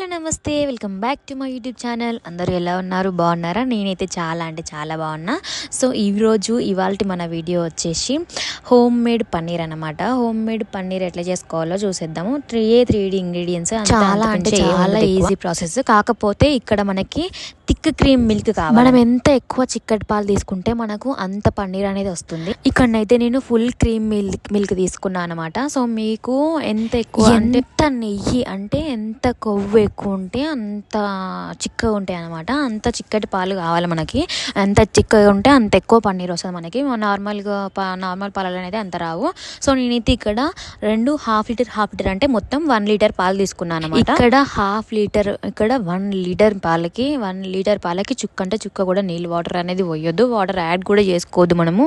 Hello నమస్తే. Welcome back to my YouTube channel. అందరూ ఎలా ఉన్నారు? బాగున్నారా? నేనైతే చాలా అంటే చాలా బాగున్నా. సో ఈరోజు ఇవాళ మన వీడియో వచ్చేసి హోమ్ మేడ్ పన్నీర్ అనమాట హోమ్ మేడ్ పన్నీర్ ఎట్లా చేసుకోవాలో చూసేద్దాము. Three A three D ingredients చాలా అంటే చాలా ఈజీ ప్రాసెస్ కాకపోతే ఇక్కడ మనకి థిక్ క్రీమ్ మిల్క్ కావాలి. మనం ఎంత ఎక్కువ చిక్కటి పాలు తీసుకుంటే మనకు అంత పన్నీర్ అనేది వస్తుంది. ఇక్కడనైతే నేను ఫుల్ క్రీమ్ మిల్క్ మిల్క్ తీసుకున్నాను అనమాట సో మీకు ఎంత ఎక్కువ ఎంత నెయ్యి అంటే ఎంత కొవ్వు ఎక్కువ ఉంటే అంత చిక్కగా ఉంటాయి అనమాట అంత చిక్కటి పాలు కావాలి మనకి. ఎంత చిక్కగా ఉంటే అంత ఎక్కువ పన్నీర్ వస్తుంది మనకి. నార్మల్గా నార్మల్ పాలలో అయితే అంత రావు. సో నేనైతే ఇక్కడ రెండు హాఫ్ లీటర్ హాఫ్ లీటర్ అంటే మొత్తం వన్ లీటర్ పాలు తీసుకున్నాను అనమాట ఇక్కడ హాఫ్ లీటర్ ఇక్కడ వన్ లీటర్ పాలకి వన్ లీటర్ పాలకి చుక్క అంటే చుక్క కూడా నీళ్ళు వాటర్ అనేది పోయొద్దు. వాటర్ యాడ్ కూడా చేసుకోవద్దు మనము.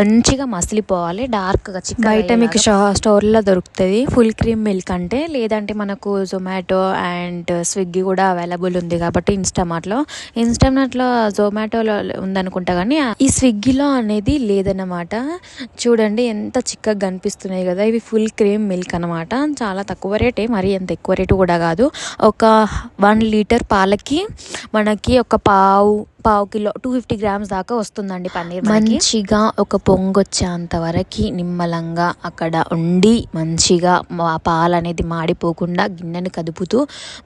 మంచిగా మసిలిపోవాలి డార్క్గా చిక్క బయట మీకు స్టోర్లో దొరుకుతుంది ఫుల్ క్రీమ్ మిల్క్ అంటే. లేదంటే మనకు జొమాటో అండ్ స్విగ్గీ కూడా అవైలబుల్ ఉంది కాబట్టి ఇన్స్టామార్ట్లో. ఇన్స్టామార్ట్లో జొమాటోలో ఉందనుకుంటా కానీ ఈ స్విగ్గీలో అనేది లేదన్నమాట. చూడండి ఎంత చిక్కగా కనిపిస్తున్నాయి కదా ఇవి ఫుల్ క్రీమ్ మిల్క్ అనమాట చాలా తక్కువ రేటే మరి ఎంత ఎక్కువ రేటు కూడా కాదు. ఒక వన్ లీటర్ పాలకి మనకి ఒక పావు పావు కిలో టూ ఫిఫ్టీ గ్రామ్స్ దాకా వస్తుందండి పన్నీర్ మంచిగా ఒక పొంగొచ్చేంత వరకు నిమ్మలంగా అక్కడ ఉండి మంచిగా పాలు అనేది మాడిపోకుండా గిన్నెని కదుపుతూ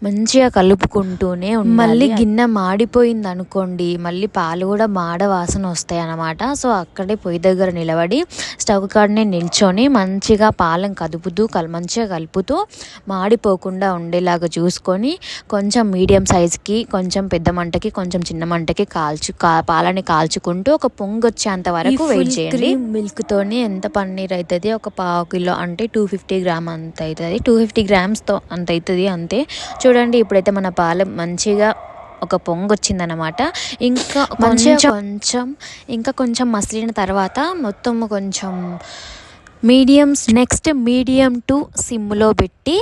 మంచిగా కలుపుకుంటూనే మళ్ళీ గిన్నె మాడిపోయింది అనుకోండి మళ్ళీ పాలు కూడా మాడ వాసన వస్తాయి అన్నమాట సో అక్కడే పొయ్యి దగ్గర నిలబడి స్టవ్ కాడనే నిల్చొని మంచిగా పాలను కదుపుతూ కల్ మంచిగా కలుపుతూ మాడిపోకుండా ఉండేలాగా చూసుకొని కొంచెం మీడియం సైజ్కి కొంచెం పెద్ద మంటకి కొంచెం చిన్న మంటకి కాల్చు పాలని కాల్చుకుంటూ ఒక పొంగు వచ్చేంత వరకు వెయిట్ చేయండి. మిల్క్ తోని ఎంత పన్నీర్ అవుతుంది ఒక పావు కిలో అంటే టూ ఫిఫ్టీ గ్రామ్ అంత అవుతుంది టూ ఫిఫ్టీ గ్రామ్స్తో అంత అవుతుంది అంతే. చూడండి ఇప్పుడైతే మన పాలు మంచిగా ఒక పొంగు వచ్చిందనమాట ఇంకా కొంచెం కొంచెం ఇంకా కొంచెం మసిలిన తర్వాత మొత్తం కొంచెం మీడియంస్ నెక్స్ట్ మీడియం టు సిమ్లో పెట్టి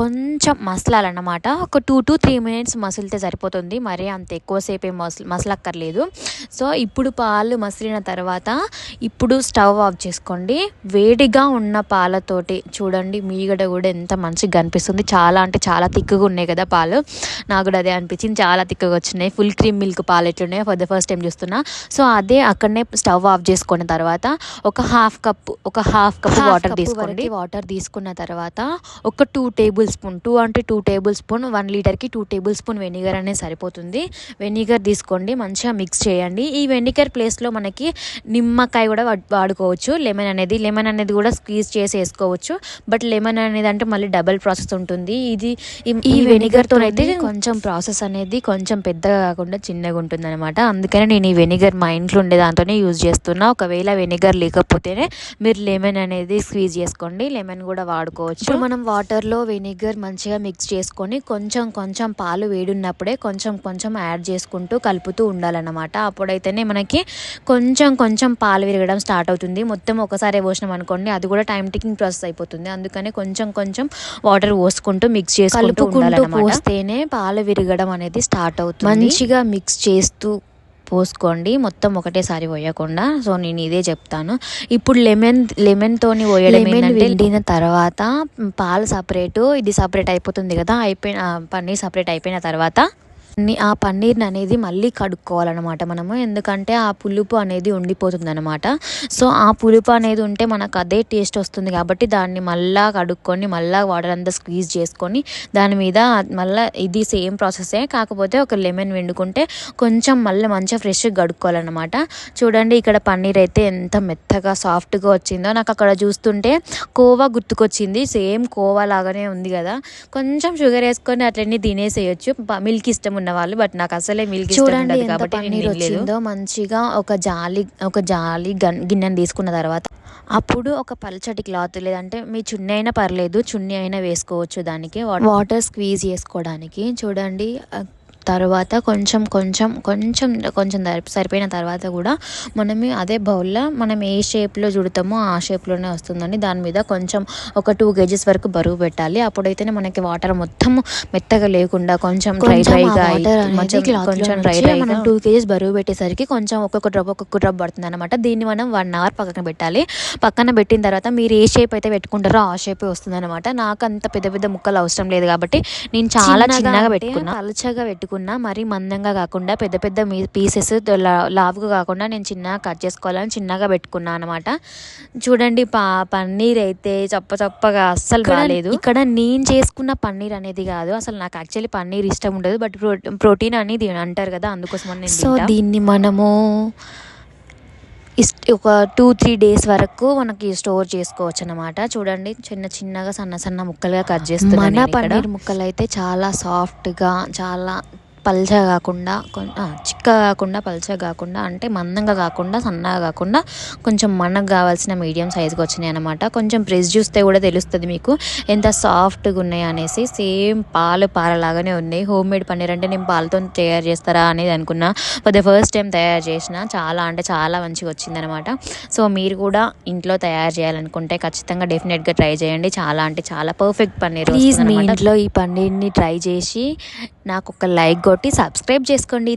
కొంచెం మసలాలన్నమాట. ఒక టూ టు త్రీ మినిట్స్ మసిలితే సరిపోతుంది. మరీ అంత ఎక్కువసేపు మసలు మసలక్కర్లేదు. సో ఇప్పుడు పాలు మసిలిన తర్వాత ఇప్పుడు స్టవ్ ఆఫ్ చేసుకోండి. వేడిగా ఉన్న పాలతోటి చూడండి మీగడ కూడా ఎంత మంచిగా కనిపిస్తుంది. చాలా అంటే చాలా తిక్కుగా ఉన్నాయి కదా పాలు. నాకు కూడా అదే అనిపించింది. చాలా తిక్కుగా వచ్చినాయి. ఫుల్ క్రీమ్ మిల్క్ పాలు ఎట్లున్నాయి ఫర్ ద ఫస్ట్ టైం చూస్తున్నా. సో అదే అక్కడనే స్టవ్ ఆఫ్ చేసుకున్న తర్వాత ఒక హాఫ్ కప్ ఒక హాఫ్ కప్ వాటర్ తీసుకోండి. వాటర్ తీసుకున్న తర్వాత ఒక టూ టేబుల్ స్పూన్ టూ అంటే టూ టేబుల్ స్పూన్ వన్ లీటర్కి టూ టేబుల్ స్పూన్ వెనిగర్ అనేది సరిపోతుంది. వెనిగర్ తీసుకోండి మంచిగా మిక్స్ చేయండి. ఈ వెనిగర్ ప్లేస్లో మనకి నిమ్మకాయ కూడా వాడుకోవచ్చు. లెమన్ అనేది లెమన్ అనేది కూడా స్క్వీజ్ చేసి వేసుకోవచ్చు బట్ లెమన్ అనేది అంటే మళ్ళీ డబల్ ప్రాసెస్ ఉంటుంది. ఇది ఈ వెనిగర్తో అయితే కొంచెం ప్రాసెస్ అనేది కొంచెం పెద్దగా కాకుండా చిన్నగా ఉంటుంది అనమాట అందుకనే నేను ఈ వెనిగర్ మా ఇంట్లో ఉండే దాంతోనే యూజ్ చేస్తున్నా. ఒకవేళ వెనిగర్ లేకపోతేనే మీరు లెమన్ అనేది స్క్వీజ్ చేసుకోండి. లెమన్ కూడా వాడుకోవచ్చు. మనం వాటర్లో వెనిగర్ మంచిగా మిక్స్ చేసుకొని కొంచెం కొంచెం పాలు వేడున్నప్పుడే కొంచెం కొంచెం యాడ్ చేసుకుంటూ కలుపుతూ ఉండాలన్నమాట. అప్పుడైతేనే మనకి కొంచెం కొంచెం పాలు విరగడం స్టార్ట్ అవుతుంది. మొత్తం ఒకసారి పోసినాం అనుకోండి అది కూడా టైం టేకింగ్ ప్రాసెస్ అయిపోతుంది. అందుకని కొంచెం కొంచెం వాటర్ పోసుకుంటూ మిక్స్ చేసుకుంటూ పోస్తేనే పాలు విరగడం అనేది స్టార్ట్ అవుతుంది. మంచిగా మిక్స్ చేస్తూ పోసుకోండి. మొత్తం ఒకటేసారి పోయకుండా. సో నేను ఇదే చెప్తాను. ఇప్పుడు లెమన్ లెమన్తోని పోయడం ఏంటంటే తర్వాత పాలు సపరేటు ఇది సపరేట్ అయిపోతుంది కదా. అయిపోయిన పన్నీర్ సపరేట్ అయిపోయిన తర్వాత ఆ పన్నీర్ని అనేది మళ్ళీ కడుక్కోవాలన్నమాట మనము. ఎందుకంటే ఆ పులుపు అనేది ఉండిపోతుంది అనమాట సో ఆ పులుపు అనేది ఉంటే మనకు అదే టేస్ట్ వస్తుంది కాబట్టి దాన్ని మళ్ళా కడుక్కొని మళ్ళీ వాటర్ అంతా స్క్వీజ్ చేసుకొని దాని మీద మళ్ళీ ఇది సేమ్ ప్రాసెసే. కాకపోతే ఒక లెమన్ వండుకుంటే కొంచెం మళ్ళీ మంచిగా ఫ్రెష్గా కడుక్కోవాలన్నమాట. చూడండి ఇక్కడ పన్నీర్ అయితే ఎంత మెత్తగా సాఫ్ట్గా వచ్చిందో. నాకు అక్కడ చూస్తుంటే కోవా గుర్తుకొచ్చింది. సేమ్ కోవా లాగానే ఉంది కదా. కొంచెం షుగర్ వేసుకొని అట్లన్నీ తినేసేయచ్చు. మిల్క్ ఇష్టం ఉన్న వాళ్ళు బట్ నాకు అసలే మిల్క్ చూడండి కాబట్టి మంచిగా ఒక జాలి ఒక జాలి గిన్నెని తీసుకున్న తర్వాత అప్పుడు ఒక పల్చటి క్లాత్ లేదంటే మీ చున్నీ అయినా పర్లేదు చున్నీ అయినా వేసుకోవచ్చు దానికి వాటర్ స్క్వీజ్ చేసుకోవడానికి. చూడండి తర్వాత కొంచెం కొంచెం కొంచెం కొంచెం సరిపోయిన తర్వాత కూడా మనమే అదే బౌల్లో మనం ఏ షేప్లో చుడతామో ఆ షేప్లోనే వస్తుందండి. దాని మీద కొంచెం ఒక టూ కేజీస్ వరకు బరువు పెట్టాలి. అప్పుడైతేనే మనకి వాటర్ మొత్తం మెత్తగా లేకుండా కొంచెం డ్రై డ్రైగా కొంచెం డ్రై డ్రైగా మనం టూ కేజీస్ బరువు పెట్టేసరికి కొంచెం ఒక్కొక్క డ్రాప్ ఒక్కొక్క డ్రాప్ పడుతుంది అనమాట దీన్ని మనం వన్ అవర్ పక్కన పెట్టాలి. పక్కన పెట్టిన తర్వాత మీరు ఏ షేప్ అయితే పెట్టుకుంటారో ఆ షేపే వస్తుంది అనమాట నాకు అంత పెద్ద పెద్ద ముక్కలు అవసరం లేదు కాబట్టి నేను చాలా చిన్నగా చిన్నగా అంటే పెట్టుకున్నా పెట్టుకున్నా మరీ మందంగా కాకుండా పెద్ద పెద్ద పీసెస్ లావుగా కాకుండా నేను చిన్నగా కట్ చేసుకోవాలని చిన్నగా పెట్టుకున్నా అనమాట చూడండి పా పన్నీర్ అయితే చప్ప చప్పగా అస్సలు బాగాలేదు ఇక్కడ నేను చేసుకున్న పన్నీర్ అనేది కాదు. అసలు నాకు యాక్చువల్లీ పన్నీర్ ఇష్టం ఉండదు. బట్ ప్రోటీన్ అనేది అంటారు కదా అందుకోసం నేను సో. దీన్ని మనము ఇస్- ఒక టూ త్రీ డేస్ వరకు మనకి స్టోర్ చేసుకోవచ్చు అనమాట చూడండి చిన్న చిన్నగా సన్న సన్న ముక్కలుగా కట్ చేస్తున్నాను మన. పన్నీర్ ముక్కలు అయితే చాలా సాఫ్ట్గా చాలా పల్చగా కాకుండా చిక్కగా కాకుండా పల్చగా కాకుండా అంటే మందంగా కాకుండా సన్నగా కాకుండా కొంచెం మనకు కావాల్సిన మీడియం సైజుకి వచ్చినాయి అనమాట కొంచెం ప్రెస్ చూస్తే కూడా తెలుస్తుంది మీకు. ఎంత సాఫ్ట్గా ఉన్నాయి అనేసి సేమ్ పాలు పాలలాగానే ఉన్నాయి. హోమ్ మేడ్ పన్నీర్ అంటే నేను పాలతో తయారు చేస్తారా అనేది అనుకున్నా. ఫర్ ద ఫస్ట్ టైం తయారు చేసిన చాలా అంటే చాలా మంచిగా వచ్చిందనమాట సో మీరు కూడా ఇంట్లో తయారు చేయాలనుకుంటే ఖచ్చితంగా డెఫినెట్గా ట్రై చేయండి. చాలా అంటే చాలా పర్ఫెక్ట్ పన్నీర్ ప్లీజ్ మీ. ఇంట్లో ఈ పన్నీర్ని ట్రై చేసి నాకు ఒక లైక్ కొట్టి సబ్స్క్రైబ్ చేసుకోండి.